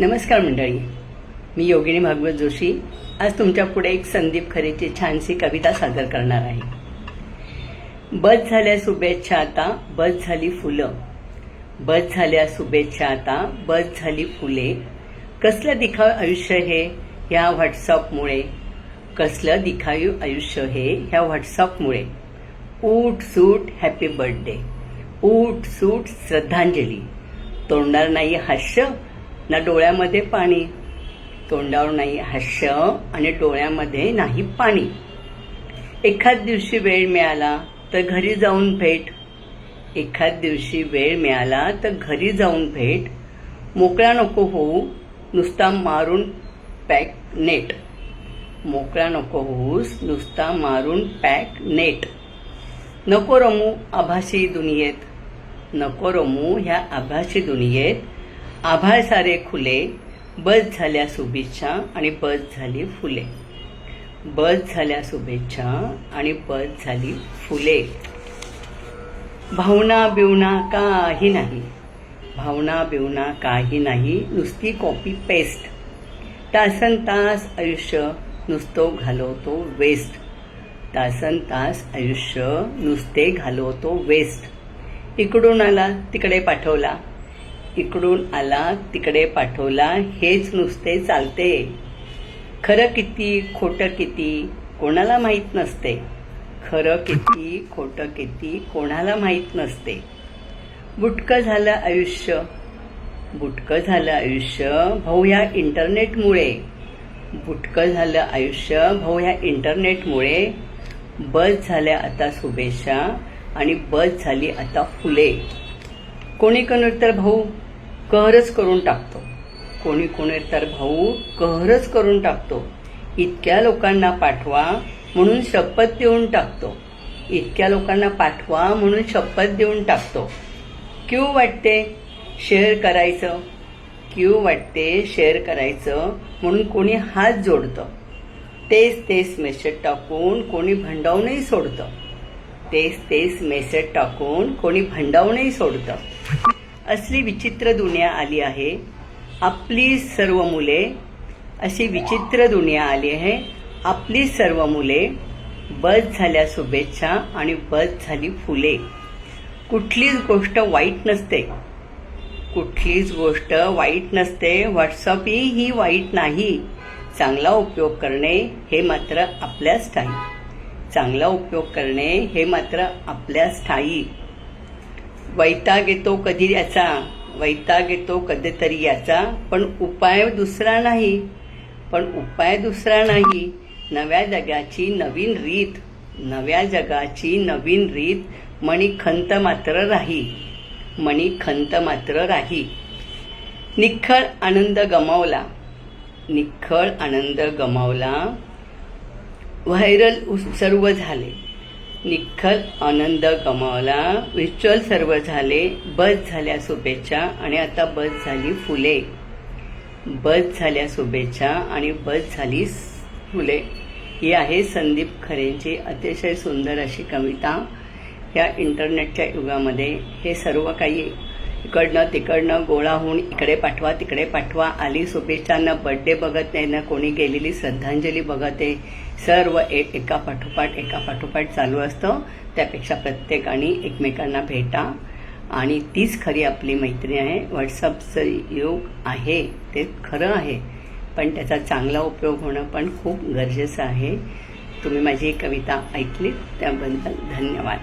नमस्कार मंडळी. मी योगिनी भागवत जोशी. आज तुमच्यापुढे एक संदीप खरेची छानशी कविता सादर करणार आहे. बस झाल्या शुभेच्छा आता बस झाली फुलं. बस झाल्या शुभेच्छा आता बस झाली फुले. कसलं दिखाव आयुष्य हे ह्या व्हॉट्सअपमुळे? कसलं दिखावी आयुष्य हे ह्या व्हॉट्सअपमुळे? ऊट सूट हॅपी बर्थडे. ऊट सूट श्रद्धांजली. तोडणार नाही हास्य ना डोळ्यामध्ये पाणी. तोंडावर नाही हास्य आणि डोळ्यामध्ये नाही पाणी. एखाद दिवशी वेळ मिळाला तर घरी जाऊन भेट. एखाद दिवशी वेळ मिळाला तर घरी जाऊन भेट. मोकळा नको होऊ नुसता मारून पॅक नेट. मोकळा नको होऊस नुसता मारून पॅक नेट. नको रमू आभासी दुनियेत. नको रमू ह्या आभासी दुनियेत. आभाळ सारे खुले बस झाल्या शुभेच्छा आणि बस झाली फुले. बस झाल्या शुभेच्छा आणि बस झाली फुले. भावना बिवना काही नाही. भावना बिवना काही नाही नुसती कॉपी पेस्ट तासन तास आयुष्य नुसतो घालवतो वेस्ट तासन तास आयुष्य नुसते घालवतो वेस्ट इकडून आला तिकडे पाठवला. इकडून आला तिकडे पाठवला हेच नुसते चालते. खरं किती खोटं किती कोणाला माहीत नसते. खरं किती खोटं किती कोणाला माहीत नसते. बुटकं झालं आयुष्य. बुटकं झालं आयुष्य भाऊ ह्या इंटरनेटमुळे. बुटकं झालं आयुष्य भाऊ ह्या इंटरनेटमुळे. बस झाल्या आता शुभेच्छा आणि बस झाली आता फुले. कोणी कोणी तर भाऊ कहरच करून टाकतो. कोणी कोणी तर भाऊ कहरच करून टाकतो. इतक्या लोकांना पाठवा म्हणून शपथ देऊन टाकतो. इतक्या लोकांना पाठवा म्हणून शपथ देऊन टाकतो. क्यू वाटते शेअर करायचं? क्यू वाटते शेअर करायचं म्हणून कोणी हात जोडतं. तेच तेच मेसेज टाकून कोणी भंडावूनही सोडतं. तेच तेच मेसेज टाकून कोणी भंडावूनही सोडतं. असली विचित्र दुनिया आली आहे आपली सर्व मुले अशी विचित्र दुनिया आली आहे आपली सर्व मुले बस झाल्या शुभेच्छा आणि बस झाली फुले. कुठलीच गोष्ट वाईट नसते. कुठलीच गोष्ट वाईट नसते. व्हॉट्सअप ही वाईट नाही. चांगला उपयोग करणे हे मात्र आपल्याच ठाई. चांगला उपयोग करणे हे मात्र आपल्याच ठाई. वैताग येतो कधी याचा वैताग येतो कधीतरी याचा. पण उपाय दुसरा नाही. पण उपाय दुसरा नाही. नव्या जगाची नवीन रीत नव्या जगाची नवीन रीत मणी खंत मात्र राही मणी खंत मात्र राही. निखळ आनंद गमावला निखळ आनंद गमावला. व्हायरल सर्व झाले. निखल आनंद गमावला व्हिच्युअल सर्व झाले. बस झाल्या शुभेच्छा आणि आता बस झाली फुले. बस झाल्या शुभेच्छा आणि बस झाली फुले. ही आहे संदीप खरेंची अतिशय सुंदर अशी कविता. या इंटरनेटच्या युगामध्ये हे सर्व काही इकडनं तिकडनं गोळा होऊन इकडे पाठवा तिकडे पाठवा. आली शुभेच्छांना बड्डे बघत नाही ना कोणी गेलेली श्रद्धांजली बघत आहे. सर्व एक एका पाठोपाठ एका पाठोपाठ चालू असतं. त्यापेक्षा प्रत्येकाने एकमेकांना भेटा. आणि तीच खरी आपली मैत्री आहे. व्हॉट्सअपचं योग आहे. ते खरं आहे. पण त्याचा चांगला उपयोग होणं पण खूप गरजेचं आहे. तुम्ही माझी कविता ऐकलीत त्याबद्दल धन्यवाद.